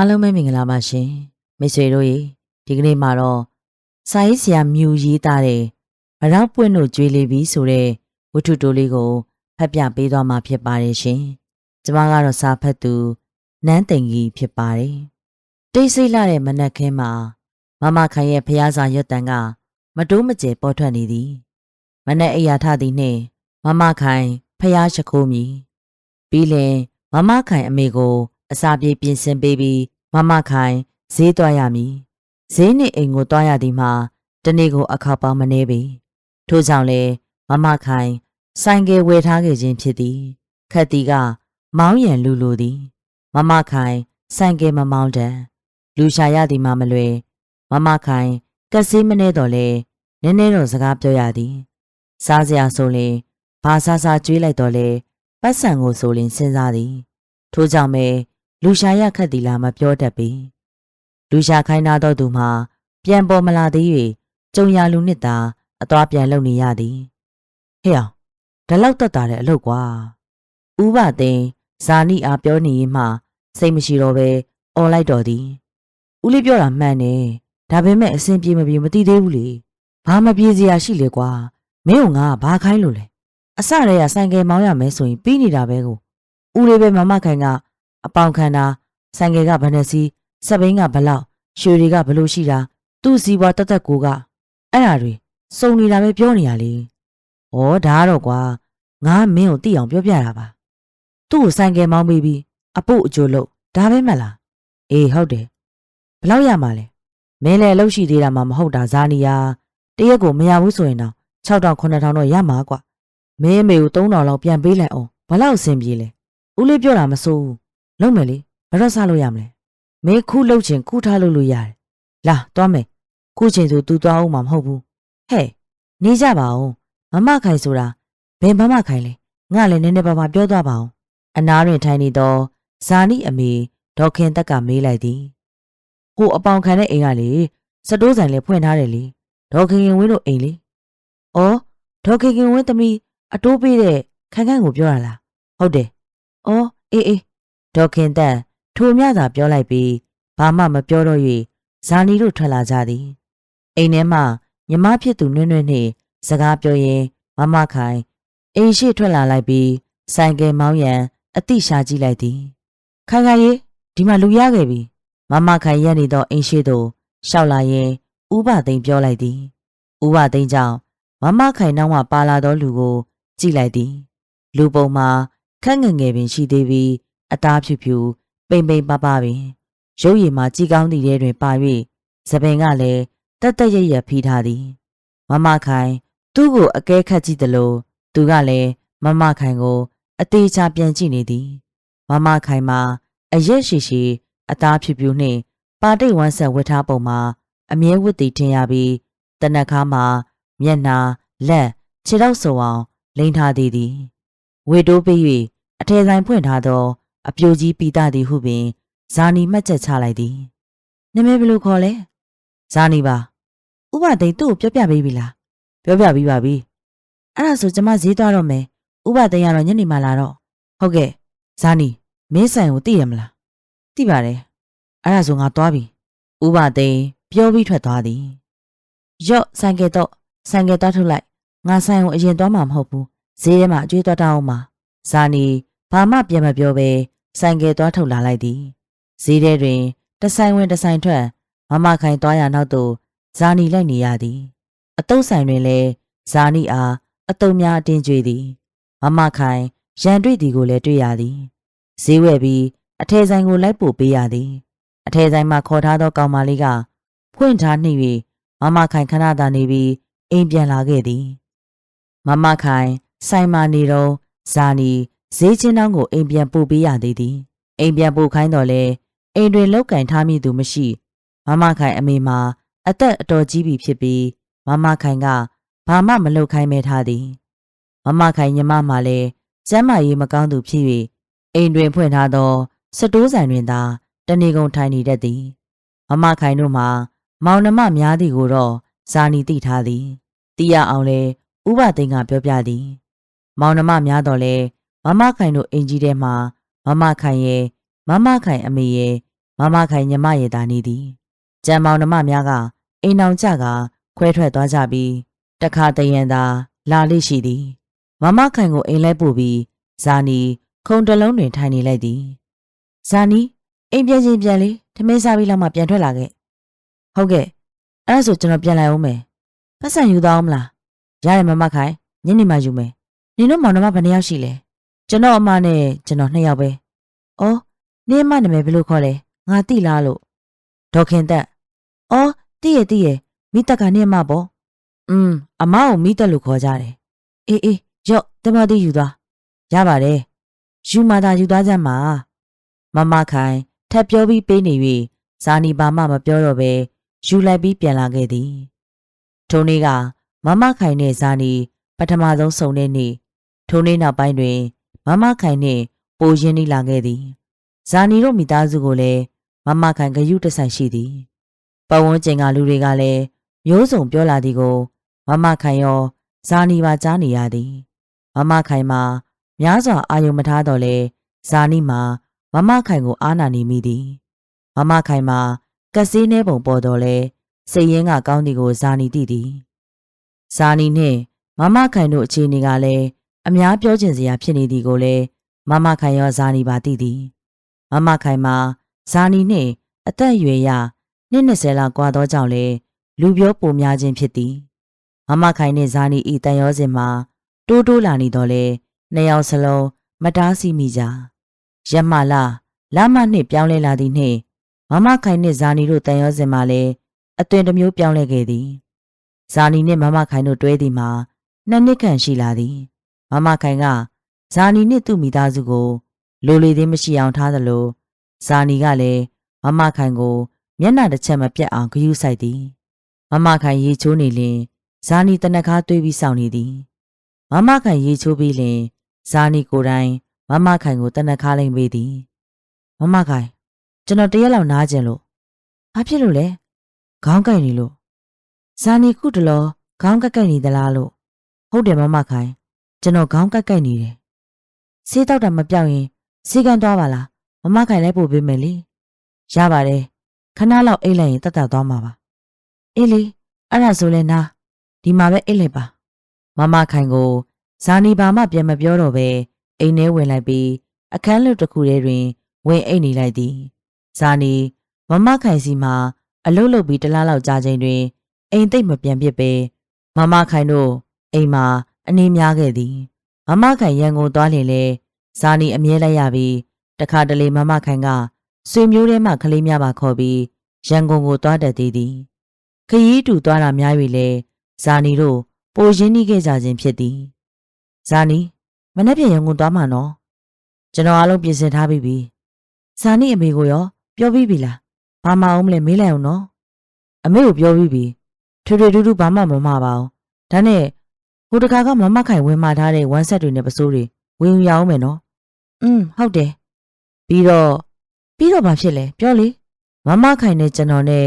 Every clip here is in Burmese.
အားလုံးပဲမင်္ဂလာပါရှင်မိတ်ဆွေတို့ရေဒီကနေ့မှာတော့စာရေးဆရာမြူရေးသားတဲ့ဗရောက်ပွင့်တို့ကြွေလေးပြီးဆိုတဲ့ဝတ္ထုတိုးလေးကိုဖတ်ပြပေးသွားမှာဖြစ်ပါတယ်ရှင်ကျွန်မကတော့စာဖတ်သူနန်းသိန်ကြီးဖြစ်ပါတယ်တိတ်ဆိတ်လာတဲ့မနက်ခင်းမှာမမခိုင်ရဲ့ဖျားစာရွတ်တန်ကမတိုးမကျဲပေါ်ထွက်နေသည်မနက်အိယာထသည်နှင့်မမခိုင်ဖျားရှိခိုးမည်ပြီးလင်မမခိုင်အမေကို အစာပြေပြင်ဆင်ပေးပြီးမမခိုင်ဈေးသွားရမည်ဈေးနှင့်အိမ်ကိုသွားရသည်မှာတနေ့ကိုအခါပေါင်းမနေပေထို့ကြောင့်လေမမခိုင်ဆိုင်ကယ်ဝယ်ထားခဲ့ခြင်းဖြစ်သည်ခက်တီကမောင်းရန်လူလိုသည်မမခိုင်ဆိုင်ကယ်မမောင်းတန်လူရှာရသည်မှမလွယ်မမခိုင်ကက်စီမနေတော့လေနည်းနည်းတော့စကားပြောရသည်စားစရာဆိုရင်ဘာစားစားကျွေးလိုက်တော့လေပတ်စံကိုဆိုရင်စဉ်းစားသည်ထို့ကြောင့်ပဲ လူရှာရခတ်သည်လားမပြောတတ်ပေလူရှာခိုင်းနာတော့သူမှာပြန်ပေါ်မလာသေး၍ကြုံရလူနှစ်သာအသွားပြန်လုံနေရသည်ဟဲ့အောင်ဒါလောက်တက်တာတဲ့အလုပ်ကွာဥပသိန်းဇာနီအားပြောနေရင်မှစိတ်မရှိတော့ပဲអော်လိုက်တော်သည်ဦးလေးပြောတာမှန်တယ်ဒါပေမဲ့အဆင်ပြေမပြေမသိသေးဘူးလေဘာမပြေစရာရှိလေကွာမင်းကငါဘာခိုင်းလို့လဲအစတည်းကဆိုင်ကယ်မောင်းရမယ်ဆိုရင်ပြီးနေတာပဲကိုဦးလေးပဲမမခိုင်က အပေါင်ခံတာဆိုင်ကယ်ကဘယ်နှစီးစက်ဘိန်းကဘလောက်ရွှေတွေကဘလို့ရှိတာသူ့စီးပွားတသက်ကိုကအဲ့ဓာတွေစုံနေတာပဲပြောနေရလေ။ဩဒါကတော့ကွာငါမင်းကိုသိအောင်ပြောပြတာပါ။သူ့ကိုဆိုင်ကယ်မောင်းပြီးပြီးအပုတ်အကျိုးလို့ဒါပဲမလား။အေးဟုတ်တယ်။ဘလောက်ရမှာလဲ။မင်းလည်းအလုပ်ရှိသေးတာမှမဟုတ်တာဇာနီယာတရက်ကိုမရဘူးဆိုရင်တော့6000 9000တော့ရမှာကွာ။မင်းအမေကို3000လောက်ပြန်ပေးလိုက်အောင်ဘလောက်အဆင်ပြေလဲ။ဦးလေးပြောတာမစိုးဘူး။ လုံးမယ်လေဘယ်တော့စားလို့ရမလဲ။မင်းခုလှုပ်ချင်ခုထားလို့လို့ရတယ်။လာသွားမယ်။ခုချိန်ဆို तू သွားအောင်မှာမဟုတ်ဘူး။ဟဲ့နေကြပါဦး။မမခိုင်ဆိုတာဘယ်မမခိုင်လဲ။ငါလည်းနည်းနည်းပါးပါးပြောသွားပါအောင်။အနားတွင်ထိုင်နေသောဇာနီအမေဒေါခင်တက်ကမေးလိုက်သည်။ကိုအပေါင်ခံတဲ့အိမ်ကလေစတိုးဆိုင်လည်းဖွင့်ထားတယ်လေ။ဒေါခင်ခင်ဝင်းတို့အိမ်လေ။အော်ဒေါခင်ခင်ဝင်းသမီးအတိုးပေးတဲ့ခန်းခန်းကိုပြောရလား။ဟုတ်တယ်။အော်အေးအေး ဒေါခင်တက်ထိုမြသာပြောလိုက်ပြီးဘာမှမပြောတော့၍ဇာနီတို့ထွက်လာကြသည်အိမ်ထဲမှညီမဖြစ်သူနွဲ့နွဲ့နှင့်စကားပြောရင်းမမခိုင်အိမ်ရှိထွက်လာလိုက်ပြီးဆိုင်ကယ်မောင်းရန်အတိရှာကြည့်လိုက်သည်ခိုင်ခိုင်ရေဒီမှာလူရခဲ့ပြီမမခိုင်ရက်နေသောအိမ်ရှိသို့ရှောက်လာရင်ဥပသိန်းပြောလိုက်သည်ဥပသိန်းကြောင့်မမခိုင်နောက်မှပါလာသောလူကို ကြည့်လိုက်သည် လူပုံမှာခက်ငယ်ငယ်ပင်ရှိသေးပြီး အသားဖြူဖြူပိန်ပိန်ပပပင်ရုပ်ရည်မှာကြီးကောင်းသည့်ထဲတွင်ပါ၍သပင်ကလည်းတက်တက်ရရဖီးထားသည်မမခိုင်သူ့ကိုအကဲခတ်ကြည့်သလိုသူကလည်းမမခိုင်ကို အသေးချပြန်ကြည့်နေသည်မမခိုင်မှာအရက်ရှိရှိအသားဖြူဖြူနှင့်ပါတိတ်ဝမ်းဆက်ဝတ်ထားပုံမှာအမြဲဝတ်တည်ထင်ရပြီးတနက်ခါမှာမျက်နာလက်ခြေထောက်စုံအောင်လိန်ထားသည်သည်ဝေတိုးပေး၍အထယ်ဆိုင်ဖွင့်ထားသော အပြိုကြီးပီတာသည်ဟုပင်ဇာနီမှတ်ချက်ချလိုက်သည်နာမည်ဘယ်လိုခေါ်လဲဇာနီပါဥပသိန်းသူ့ကိုပြောပြပေးပြီလားပြောပြပြီးပါပြီအဲ့ဒါဆိုကျမဈေးသွားတော့မယ်ဥပသိန်းကတော့ညနေမှလာတော့ဟုတ်ကဲ့ဇာနီမင်းဆိုင်ကိုသိရမလားသိပါတယ်အဲ့ဒါဆိုငါသွားပြီဥပသိန်းပြောပြီးထွက်သွားသည်ရော့ဆိုင်ကယ်တော့ဆိုင်ကယ်သွားထုတ်လိုက်ငါဆိုင်ကိုအရင်သွားမှာမဟုတ်ဘူးဈေးထဲမှာအကျွေးသွားတောင်းအောင်ပါဇာနီဘာမှပြန်မပြောဘဲ ဆိုင်ကယ်သွားထုတ်လာလိုက်သည်ဈေးထဲတွင်တဆိုင်ဝင်တဆိုင်ထွက်မမခိုင်သွားရနောက်သို့ဇာနီလိုက်နေရသည်အတုပ်ဆိုင်တွင်လည်းဇာနီအားအတုံများအတင်းကျွေးသည်မမခိုင်ရန်တွေ့သည်ကိုလည်းတွေ့ရသည်ဈေးဝယ်ပြီးအထယ်ဆိုင်ကိုလိုက်ပို့ပေးရသည်အထယ်ဆိုင်မှာခေါ်ထားသောကောင်မလေးကဖွင့်ထားနှိပ်၍မမခိုင်ခဏသာနေပြီးအိမ်ပြန်လာခဲ့သည်မမခိုင်ဆိုင်မာနေတော့ဇာနီ ဈေးချင်းတောင်းကိုအိမ်ပြန်ပို့ပေးရသေးသည်အိမ်ပြန်ပို့ခိုင်းတော့လဲအိမ်တွင်လောက်ကင်ထားမိသူမရှိမမခိုင်အမေမှာအသက်အတော်ကြီးပြီဖြစ်ပြီးမမခိုင်ကဘာမှမလုပ်ခိုင်းမဲထားသည်မမခိုင်ညီမမှလည်းကျမ်းမာရေးမကောင်းသူဖြစ်၍အိမ်တွင်ဖွင့်ထားသောစတိုးဆိုင်တွင်သာတနေကုန်ထိုင်နေတတ်သည်မမခိုင်တို့မှာမောင်နှမများသည်ကိုတော့ဇာနီသိထားသည်သိရအောင်လဲဥပသိန်းကပြောပြသည် မောင်နှမများတော့လဲ မမခိုင်တို့အင်ကြီးထဲမှာမမခိုင်ရဲ့မမခိုင်အမေရဲ့မမခိုင်ညမရည်သာနေသည်ကြံမောင်နှမများကအိမ်အောင်ကြကခွဲထွက်သွားကြပြီးတခါတရံသာလာလိရှိသည် မမခိုင်ကိုအိမ်လိုက်ပို့ပြီးဇာနီခုံတလုံးတွင်ထိုင်နေလိုက်သည်ဇာနီအိမ်ပြန်ချင်းပြန်လေထမင်းစားပြီးလောက်မှပြန်ထွက်လာခဲ့ဟုတ်ကဲ့အဲ့ဒါဆိုကျွန်တော်ပြန်လိုက်အောင်မယ်ပတ်စံယူသွားအောင်မလားရတယ်မမခိုင်ညနေမှယူမယ်နင်တို့မောင်နှမဘယ်နှယောက်ရှိလဲ ကျွန်တော်အမနဲ့ကျွန်တော်နှစ်ယောက်ပဲအော်နင်းအမနာမည်ဘယ်လိုခေါ်လဲငါတိလားလို့ဒေါခင်တက်အော်တိရတိရမိတက်ကနင်းအမပေါ့อืมအမကိုမိတက်လို့ခေါ်ကြတယ်အေးအေးရော့တမတိယူသွားရပါတယ်ယူမာတာယူသွားကြမှာမမခိုင်ထပ်ပြောပြီးပေးနေ၍ဇာနီပါမမပြောတော့ပဲယူလိုက်ပြီးပြန်လာခဲ့သည်ထိုနေ့ကမမခိုင်နဲ့ဇာနီပထမဆုံးဆုံတဲ့နေ့ထိုနေ့နောက်ပိုင်းတွင် မမခိုင်နှင့်ပိုရင်းနှီးလာခဲ့သည်ဇာနီတို့မိသားစုကိုလည်းမမခိုင်ဂယုတဆိုင်ရှိသည်ပဝန်းကျင်ကလူတွေကလည်းမျိုးစုံပြောလာသည်ကိုမမခိုင်ရောဇာနီပါကြားနေရသည်မမခိုင်မှာများစွာအာယုံမထားတော့လဲဇာနီမှာမမခိုင်ကိုအားနာနေမိသည်မမခိုင်မှာကဆေးနှဲပုံပေါ်တော့လဲစိတ်ရင်းကကောင်းသည်ကိုဇာနီသိသည်ဇာနီနှင့်မမခိုင်တို့အခြေအနေကလည်း အများပြောကျင်စရာဖြစ်နေသည်ကိုလည်းမမခိုင်ရောဇာနီပါသိသည်မမခိုင်မှာဇာနီနှင့်အသက်အရွယ်ရနှစ်20လောက်ကွာသောကြောင့်လေလူပြောပိုများခြင်းဖြစ်သည်မမခိုင်နှင့်ဇာနီဤတန်ရောစင်မှာတိုးတိုးလာနေတော့လေနှစ်ယောက်စလုံးမတားဆီးမိကြရမလာလမနှင့်ပြောင်းလဲလာသည်နှင့်မမခိုင်နှင့်ဇာနီတို့တန်ရောစင်မှာလည်းအသွင်တစ်မျိုးပြောင်းလဲခဲ့သည်ဇာနီနှင့်မမခိုင်တို့တွဲသည်မှာနှစ်နှစ်ခန့်ရှိလာသည် မမခိုင်ကဇာနီနှင့်သူ့မိသားစုကိုလိုလေသေးမရှိအောင်ထားသလိုဇာနီကလည်းမမခိုင်ကိုမျက်နှာတစ်ချက်မပြတ်အောင်ဂရုစိုက်သည်မမခိုင်ရေချိုးနေလင်ဇာနီတနခါတွေးပြီးစောင့်နေသည်မမခိုင်ရေချိုးပြီးလင်ဇာနီကိုယ်တိုင်မမခိုင်ကိုတနခါလိမ့်ပေးသည်မမခိုင်ကျွန်တော်တရက်လောက်နားကျင်လို့ဘာဖြစ်လို့လဲခေါင်းကိုက်နေလို့ဇာနီခုတလောခေါင်းကက်ကိုက်နေသလားလို့ဟုတ်တယ်မမခိုင် ကျွန်တော်ခေါင်းကက်ကိုက်နေတယ်ဆေးတောက်တာမပြောက်ရင်ဆေးကန်သွားပါလားမမခိုင်လိုက်ပို့ပေးမယ်လေရပါတယ်ခဏလောက်အိတ်လိုက်ရင်တက်တက်သွားမှာပါအေးလေအဲ့ဒါဆိုလဲနာဒီမှာပဲအိတ်လိုက်ပါမမခိုင်ကိုဇာနီဘာမှပြန်မပြောတော့ပဲအိမ်ထဲဝင်လိုက်ပြီးအခန်းလွတ်တစ်ခုထဲတွင်ဝင်အိတ်နေလိုက်သည်ဇာနီမမခိုင်စီမှာအလုတ်လုတ်ပြီးတလားလောက်ကြာချိန်တွင်အိမ်သိပ်မပြန်ဖြစ်ပဲမမခိုင်တို့အိမ်မှာ အနေများခဲ့သည်မမခိုင်ရန်ကုန်သွားလင်လေဇာနီအမြဲလိုက်ရပြီးတခါတလေမမခိုင်ကဆွေမျိုးထဲမှကလေးများပါခေါ်ပြီးရန်ကုန်ကိုသွားတတ်သေးသည်ခရီးတူသွားတာများ၍လေဇာနီတို့ပိုရင်းနှီးခဲ့ကြခြင်းဖြစ်သည်ဇာနီမနေ့ပြန်ရန်ကုန်သွားမှာနော်ကျွန်တော်အားလုံးပြင်ဆင်ထားပြီးပြီဇာနီအမေကိုရောပြောပြီးပြီလားဘာမှအောင်မလဲမေးလိုက်အောင်နော်အမေကိုပြောပြီးပြီထွေထွေတူတူဘာမှမမှားပါဘူးဒါနဲ့ ဟိုတခါကမမခိုင်ဝင်မာထားတဲ့ဝမ်းဆက်တွေနဲ့ပစိုးတွေဝင်ရအောင်မယ်နော်อืมဟုတ်တယ်ပြီးတော့ပြီးတော့ဘာဖြစ်လဲပြောလေမမခိုင်နဲ့ကျွန်တော်နဲ့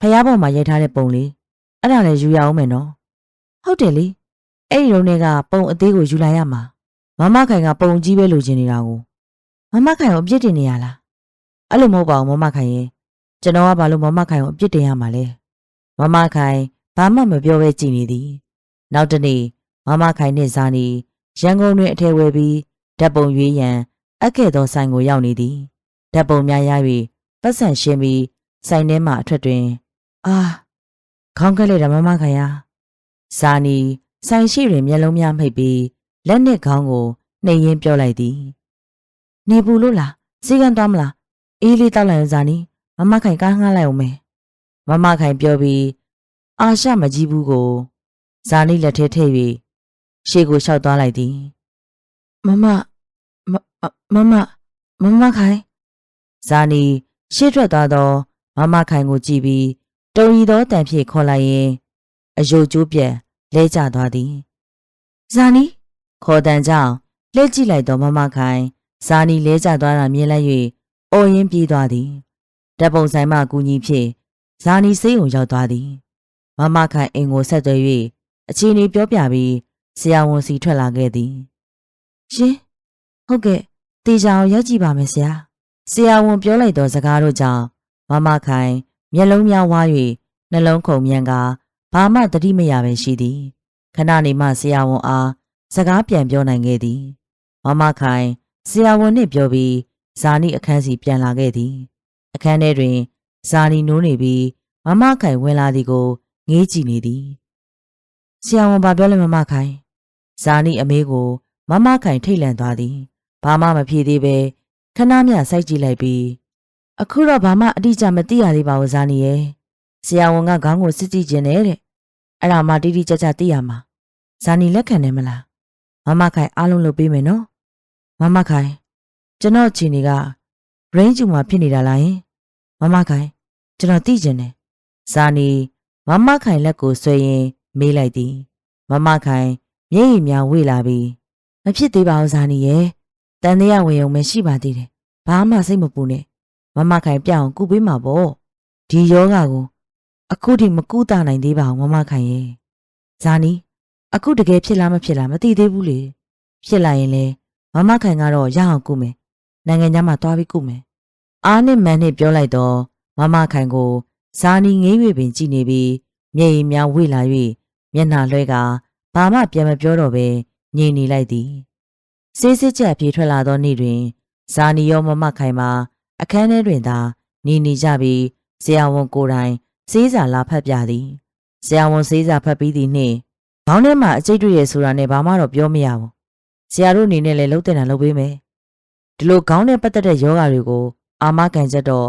ဖះပေါ်မှာရိုက်ထားတဲ့ပုံလေးအဲ့ဒါလည်းယူရအောင်မယ်နော်ဟုတ်တယ်လေအဲ့ဒီတော့ကပုံအသေးကိုယူလာရမှာမမခိုင်ကပုံကြီးပဲလိုချင်နေတာကိုမမခိုင်ကိုအပြစ်တင်နေရလားအဲ့လိုမဟုတ်ပါဘူးမမခိုင်ရင်ကျွန်တော်ကဘာလို့မမခိုင်ကိုအပြစ်တင်ရမှာလဲမမခိုင်ဘာမှမပြောဘဲကြည်နေသည် နောက်တနေ့မမခိုင်နှင့်ဇာနီရန်ကုန်တွင်အထည်ဝယ်ပြီးဓာတ်ပုံရွေးရန်အပ်ခဲ့သောဆိုင်ကိုရောက်နေသည်ဓာတ်ပုံများရ၍ပတ်စံရှင်းပြီးဆိုင်ထဲမှအထွက်တွင် အာခေါင်းကက်လိုက်တာမမခိုင်ရဇာနီဆိုင်ရှိတွင်မျက်လုံးများမှိတ်ပြီးလက်နှင့်ခေါင်းကိုနှိမ်ရင်းပြောလိုက်သည်နေဘူးလို့လားစီကံသွားမလားအေးလေးတောက်လိုက်အောင်ဇာနီမမခိုင်ကားငှားလိုက်အောင်မယ်မမခိုင်ပြောပြီးအာရှမကြီးဘူးကို ဇာနီလက်ထဲထည့်၍ရှေ့ကိုလျှောက်သွားလိုက်သည်မမမမမမမခိုင်ဇာနီရှေ့ထွက်သွားသောမမခိုင်ကိုကြည့်ပြီးတုံရီသောတန်ဖြည့်ခေါ်လိုက်ရင်အယုတ်ကျိုးပြက်လဲကျသွားသည်ဇာနီခေါ်တန်ကြောင့်လှည့်ကြည့်လိုက်သောမမခိုင်ဇာနီလဲကျသွားတာမြင်လိုက်၍အော်ရင်ပြေးသွားသည်ဓာတ်ပုံဆိုင်မှကူညီဖြင့်ဇာနီစိတ်ုံရောက်သွားသည်မမခိုင်အိမ်ကိုဆက်သွယ်၍ အခြေအနေပြောပြပြီးဆရာဝန်စီထွက်လာခဲ့သည်ရှင်ဟုတ်ကဲ့တေချာအောင်ရက်ကြည့်ပါမယ်ဆရာဆရာဝန်ပြောလိုက်သောစကားတို့ကြောင့်မမခိုင်မျက်လုံးများဝါ၍နှလုံးခုန်မြန်ကဘာမှတတိမရပဲရှိသည်ခဏနေမှဆရာဝန်အားစကားပြန်ပြောနိုင်ခဲ့သည်မမခိုင်ဆရာဝန်နှင့်ပြောပြီးဇာနီအခန်းစီပြန်လာခဲ့သည် အခန်းထဲတွင်ဇာနီနိုးနေပြီးမမခိုင်ဝင်လာသည်ကိုငေးကြည့်နေသည် ဆရာဝန်ဘာပြောလဲမမခိုင်ဇာနီအမေကိုမမခိုင်ထိတ်လန့်သွားသည်ဘာမှမဖြေသေးပဲခဏမျှစိုက်ကြည့်လိုက်ပြီးအခုတော့ဘာမှအတိအကျမသိရသေးပါဘူးဇာနီရဲ့ဆရာဝန်ကခေါင်းကိုစစ်ကြည့်ခြင်းနဲ့တဲ့အဲ့ဒါမှတိတိကျကျသိရမှာဇာနီလက်ခံတယ်မလားမမခိုင်အားလုံးလုပ်ပေးမယ်နော်မမခိုင်ကျွန်တော်ချီနေက range မှာဖြစ်နေတာလားယင်မမခိုင်ကျွန်တော်သိကျင်တယ်ဇာနီမမခိုင်လက်ကိုဆွဲရင် မေးလိုက်သည်မမခိုင်မျက်ရည်များဝေလာပြီးမဖြစ်သေးပါဘူးဇာနီရဲ့တန်တရားဝင်ုံမရှိပါသေးတယ်ဘာမှစိတ်မပူနဲ့မမခိုင်ပြအောင်ကုပေးမှာပေါ့ဒီယောဂါကိုအခုထိမကူတာနိုင်သေးပါဘူးမမခိုင်ရဲ့ဇာနီအခုတကယ်ဖြစ်လားမဖြစ်လားမသိသေးဘူးလေဖြစ်လာရင်လေမမခိုင်ကတော့ရအောင်ကုမယ်နိုင်ငံသားမှာသွားပြီးကုမယ်အားနဲ့မန်နဲ့ပြောလိုက်တော့မမခိုင်ကိုဇာနီငေး၍ပင်ကြည်နေပြီးမျက်ရည်များဝေလာ၍ မျက်နှာလွှဲကဘာမှပြန်မပြောတော့ပဲငြိမ်နေလိုက်သည်စေးစစ်ချက်ပြေထွက်လာသောနေ့တွင်ဇာနီရောမမခိုင်မှာအခန်းထဲတွင်သာနေနေကြပြီးဆရာဝန်ကိုယ်တိုင်စေးစာလာဖတ်ပြသည်ဆရာဝန်စေးစာဖတ်ပြီးသည်နှင့်ခေါင်းထဲမှာအကျိတ်တွေ့ရဆိုတာနဲ့ဘာမှတော့ပြောမရဘူးဆရာတို့အနေနဲ့လည်းလှုပ်တဲ့တာလှုပ်ပေးမယ်ဒီလိုခေါင်းနဲ့ပတ်သက်တဲ့ယောဂါတွေကိုအာမခံချက်တော့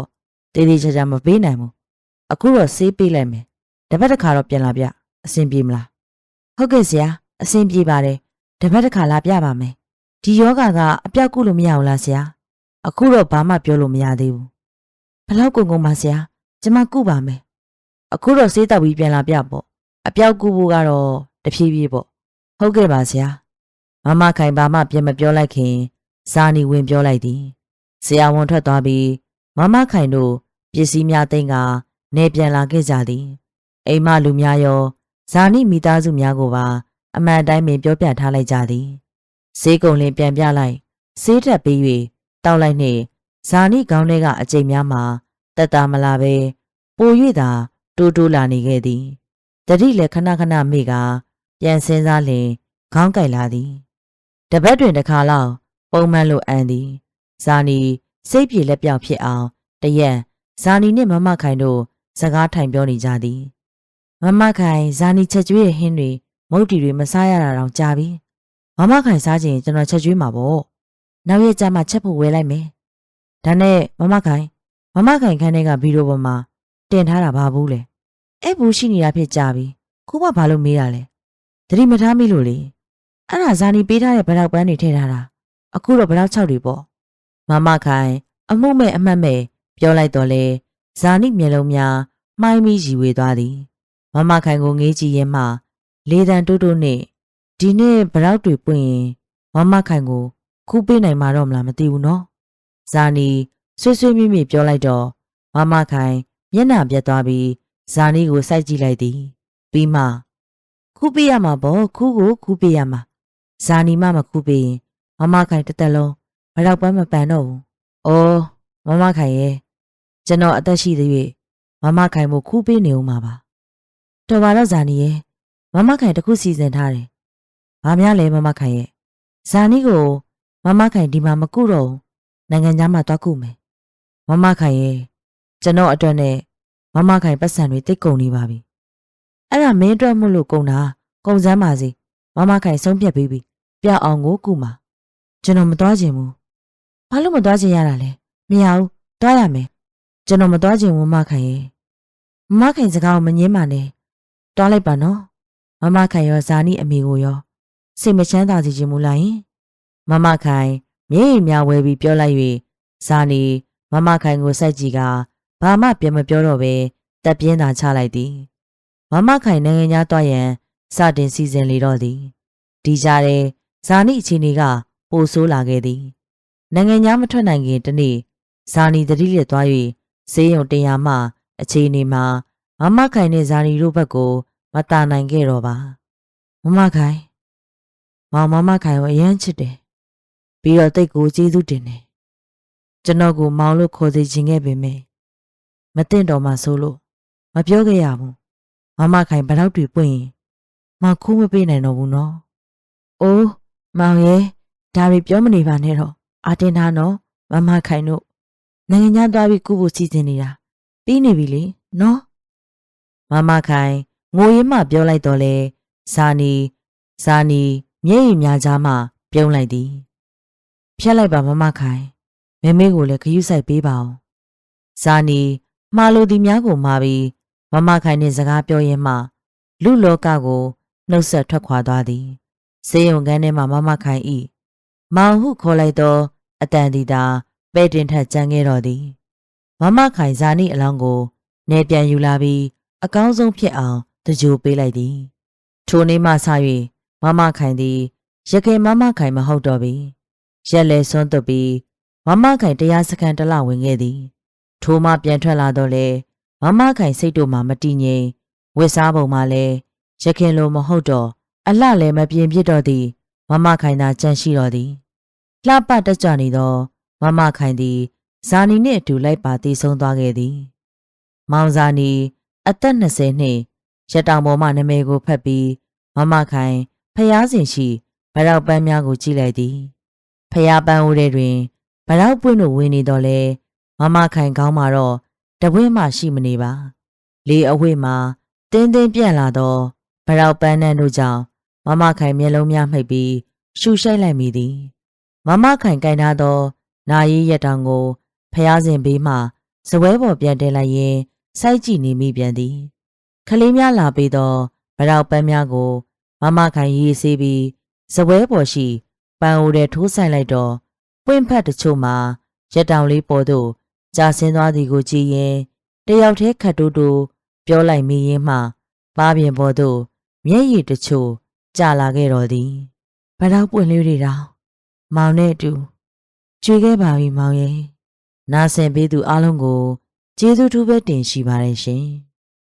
တည်တည်ချာချာမပေးနိုင်ဘူးအခုတော့ဆေးပေးလိုက်မယ်တပတ်တစ်ခါတော့ပြန်လာပြ အဆင်ပြေမလားဟုတ်ကဲ့ဆရာအဆင်ပြေပါတယ်တပတ်တစ်ခါလာပြပါမယ်ဒီယောဂါကအပြောက်ကုလို့မရဘူးလားဆရာအခုတော့ဘာမှပြောလို့မရသေးဘူးဘလောက်ကုန်ကုန်ပါဆရာကျမကုပါမယ်အခုတော့ဆေးတောက်ပြီးပြန်လာပြပေါ့အပြောက်ကုဖို့ကတော့တဖြည်းဖြည်းပေါ့ဟုတ်ကဲ့ပါဆရာမမခိုင်ဘာမှပြန်မပြောလိုက်ခင်ဇာနီဝင်ပြောလိုက်သည်ဆရာဝန်ထွက်သွားပြီးမမခိုင်တို့ပစ္စည်းများသိမ်းကနေပြန်လာခဲ့ကြသည်အိမ်မလူများရော ဇာနီမိသားစုများကိုပါအမှန်တိုင်းပင်ပြောပြထားလိုက်ကြသည်ဈေးကုံလင်ပြန်ပြလိုက်ဈေးထက်ပြီး၍တောက်လိုက်နှင့်ဇာနီကောင်းတွေကအကျိတ်များမှာတက်တာမလာပဲပို၍သာတိုးတိုးလာနေခဲ့သည်တတိလည်းခဏခဏမိကပြန်စင်းစားလျင်ခေါင်းကိုက်လာသည်တပတ်တွင်တစ်ခါလောက်ပုံမှန်လိုအန်သည်ဇာနီစိတ်ပြေလက်ပြောက်ဖြစ်အောင်တရက်ဇာနီနှင့်မမခိုင်တို့စကားထိုင်ပြောနေကြသည် မမခိုင်ဇာနီချက်ကျွေးရဲ့ဟင်းတွေမုတ်တီတွေမစားရတာတော့ကြာပြီမမခိုင်စားခြင်းကျွန်တော်ချက်ကျွေးမှာပေါ့နောက်ရက်ကျမှချက်ဖို့ဝဲလိုက်မယ်ဒါနဲ့မမခိုင်မမခိုင်ခန်းထဲကဗီဒီယိုပေါ်မှာတင်ထားတာဘာဘူးလဲအဲ့ဘူးရှိနေတာဖြစ်ကြပြီခုမှဘာလို့မေးတာလဲသတိမထားမိလို့လေအဲ့ဒါဇာနီပေးထားတဲ့ဗလောက်ပန်းတွေထည့်ထားတာအခုတော့ဗလောက်6တွေပေါ့မမခိုင် အမှုမဲ့အမှတ်မဲ့ပြောလိုက်တော့လေဇာနိမျက်လုံးများမှိုင်းပြီးရီဝေသွားသည် မမခိုင်ကိုငေးကြည့်ရင်မှလေတံတိုးတိုးနဲ့ဒီနေ့ဗလောက်တွေပွင့်ရင်မမခိုင်ကိုခူးပေးနိုင်မှာတော့မလားမသိဘူးနော်ဇာနီဆွေးဆွေးမိမိပြောလိုက်တော့မမခိုင်မျက်နှာပြတ်သွားပြီးဇာနီကိုစိုက်ကြည့်လိုက်သည်ပြီးမှခူးပေးရမှာပေါ့ခူးကိုခူးပေးရမှာဇာနီမမခူးပေးရင်မမခိုင်တစ်သက်လုံးဘလောက်ပန်းမပန်တော့ဘူး။အော်မမခိုင်ရဲ့ကျွန်တော်အသက်ရှိသေး၍မမခိုင်ကိုခူးပေးနေဦးမှာပါ။ တော်ပါတော့ဇာနီရဲ့မမခိုင်တခုစီစဉ်ထားတယ်။ဘာများလဲမမခိုင်ရဲ့ဇာနီကိုမမခိုင်ဒီမှာမကုတော့ဘူး။နိုင်ငံသားမှာတွားကုမယ်။မမခိုင်ရဲ့ကျွန်တော်အတွက်နဲ့မမခိုင်ပတ်စံတွေတိတ်ကုန်နေပါပြီ။အဲ့ဒါမင်းအတွက်မို့လို့ကုန်တာကုန်စမ်းပါစေ။မမခိုင်ဆုံးဖြတ်ပြီးပြီ။ပြအောင်ကိုကုမှာ။ကျွန်တော်မသွားချင်ဘူး။ဘာလို့မသွားချင်ရတာလဲ။မရဘူး။သွားရမယ်။ကျွန်တော်မသွားချင်ဘူးမမခိုင်ရဲ့။မမခိုင်စကားကိုမငင်းပါနဲ့။ သွားလိုက်ပါနော်။မမခိုင်ရောဇာနီအမေကိုရောစိတ်မချမ်းသာစေချင်မူလားယင်။မမခိုင်မျက်ရည်များဝဲပြီးပြောလိုက်၍ဇာနီမမခိုင်ကိုစိုက်ကြည့်ကဘာမှပြန်မပြောတော့ပဲတက်ပြင်းသာချလိုက်သည်။မမခိုင်နိုင်ငံသားတွားရန်စတင်စီစဉ်လေတော့သည်။ဒီကြားထဲဇာနီအချင်းတွေကပိုဆိုးလာခဲ့သည်။နိုင်ငံသားမထွက်နိုင်ခင်တနေ့ဇာနီတတိလက်သွား၍ဈေးရုံတင်ရမှအခြေအနေမှာ မမခိုင်နဲ့ဇာနီတို့ဘက်ကိုမတာနိုင်ခဲ့တော့ပါမမခိုင်မောင်မမခိုင်ကိုအရန်ချစ်တယ်ပြီးတော့တိတ်ကိုကျေးဇူးတင်တယ်ကျွန်တော်ကိုမောင်လို့ခေါ်စေချင်ခဲ့ပေမယ့်မသိတော့မှဆိုလို့မပြောခဲ့ရဘူးမမခိုင်ဘလောက်တွေပွင့်ရင်မခိုးမပေးနိုင်တော့ဘူးနော်အိုးမောင်ရဲ့ဒါတွေပြောမနေပါနဲ့တော့အာတင်ထားနော်မမခိုင်တို့နိုင်ငံခြားသွားပြီးကုဖို့စီစဉ်နေတာပြီးနေပြီလေနော် မမခိုင်ငိုရင်းမှပြောလိုက်တော့လေဇာနီဇာနီမျက်ရည်များကြားမှပြုံးလိုက်သည်ဖြတ်လိုက်ပါမမခိုင်မမေကိုလည်းခယူးဆိုင်ပေးပါအောင်ဇာနီမှားလို့ဒီများကိုမှာပြီးမမခိုင်နဲ့စကားပြောရင်းမှလူလောကကိုနှုတ်ဆက်ထွက်ခွာသွားသည်စေယုံကန်းထဲမှာမမခိုင်ဤမောင်ဟုခေါ်လိုက်သောအတန်ဒီတာပဲ့တင်ထက်ကြမ်းခဲ့တော်သည် မမခိုင်ဇာနီအလောင်းကို နေပြန်ယူလာပြီး အကောင်းဆုံးဖြစ်အောင်တကြိုပေးလိုက်သည်ထိုနေ့မှစ၍မမခိုင်သည်ရခင်မမခိုင်မဟုတ်တော့ပြီရက်လဲစွန်းသွတ်ပြီးမမခိုင်တရားစခန်းတစ်လဝင်ခဲ့သည် ထိုမှပြန်ထွက်လာတော့လေမမခိုင်စိတ်တို့မှမတည်ငြိမ်ဝစ်စားပုံမှလည်းရခင်လိုမဟုတ်တော့အလှလည်းမပြင်းပြစ်တော့သည်မမခိုင်သာကြန့်ရှိတော်သည်လှပတက်ကြွနေသောမမခိုင်သည်ဇာနီနှင့်အတူလိုက်ပါတည်ဆုံးသွားခဲ့သည် မောင်ဇာနီ အသက်20နှစ်ရတောင်ပေါ်မှနာမည်ကိုဖတ်ပြီးမမခိုင်ဖျားစင်ရှိဗရောက်ပန်းများကိုကြည့်လိုက်သည်ဖျားပန်းဦးထဲတွင်ဗရောက်ပွင့်တို့ဝင်နေတော့လဲမမခိုင်ကောင်းမှာတော့တပွင့်မှရှိမနေပါ လေအဝိမှာတင်းတင်းပြန့်လာတော့ဗရောက်ပန်းနှံတို့ကြောင့်မမခိုင်မျက်လုံးများမှိတ်ပြီးရှူရှိုက်လိုက်မိသည်မမခိုင်ကင်ထားသော နာရီရက်တောင်ကိုဖျားစဉ်ဘေးမှဇပွဲပေါ်ပြန်တင်လိုက်ရင် စိုက်ကြည့်နေမိပြန်သည်ခလေးများလာပြီးတော့ဗရောက်ပန်းများကို မမခိုင်ရေးဆေးပြီးဇပွဲပေါ်ရှိပန်းအိုထဲထိုးဆိုင်လိုက်တော့ပွင့်ဖက်တချို့မှာရက်တောင်လေးပေါ်သို့ကြာဆင်းသွားသည်ကိုကြည့်ရင်တယောက်တည်းခတ်တိုးတိုးပြောလိုက်မိရင်မှပါပြင်ပေါ်သို့မျက်ရည်တချို့ကြာလာခဲ့တော်သည်ဗရောက်ပွင့်လေးတွေတောင်မောင်နဲ့အတူကြွေခဲ့ပါပြီမောင်ရဲ့နာဆင်ပေးသူအလုံးကို ကျေးဇူးထူးပဲတင်ရှိပါတယ်ရှင်